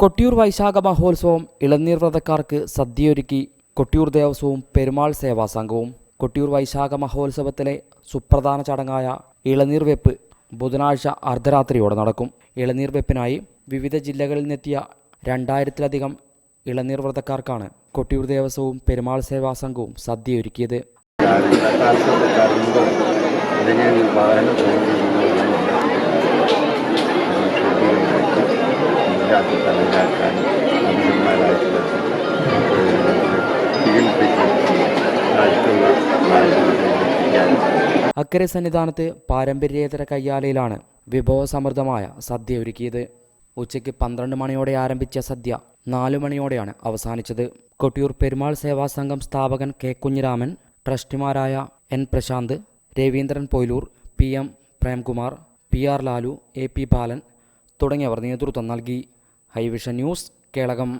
കൊട്ടിയൂർ വൈശാഖ മഹോത്സവം ഇളനീർ വ്രതക്കാർക്ക് സദ്യയൊരുക്കി കൊട്ടിയൂർ ദേവസ്വവും പെരുമാൾ സേവാ സംഘവും. കൊട്ടിയൂർ വൈശാഖ മഹോത്സവത്തിലെ സുപ്രധാന ചടങ്ങായ ഇളനീർ വെപ്പ് ബുധനാഴ്ച അർദ്ധരാത്രിയോടെ നടക്കും. ഇളനീർ വെപ്പിനായി വിവിധ ജില്ലകളിൽ നിന്നെത്തിയ രണ്ടായിരത്തിലധികം ഇളനീർ വ്രതക്കാർക്കാണ് കൊട്ടിയൂർ ദേവസ്വവും പെരുമാൾ സേവാ സംഘവും സദ്യയൊരുക്കിയത്. തലയിലാക്കാൻ അക്കരെ സന്നിധാനത്ത് പാരമ്പര്യേതര കയ്യാലയിലാണ് വിഭവസമൃദ്ധമായ സദ്യ ഒരുക്കിയത്. ഉച്ചയ്ക്ക് പന്ത്രണ്ട് മണിയോടെ ആരംഭിച്ച സദ്യ നാലു മണിയോടെയാണ് അവസാനിച്ചത്. കൊട്ടിയൂർ പെരുമാൾ സേവാ സംഘം സ്ഥാപകൻ K Kunhiraman ട്രസ്റ്റിമാരായ N Prashanth Raveendran Poyilur P M Premkumar P R Lalu A P Balan തുടങ്ങിയവർ നേതൃത്വം നൽകി. High vision news Kelakam.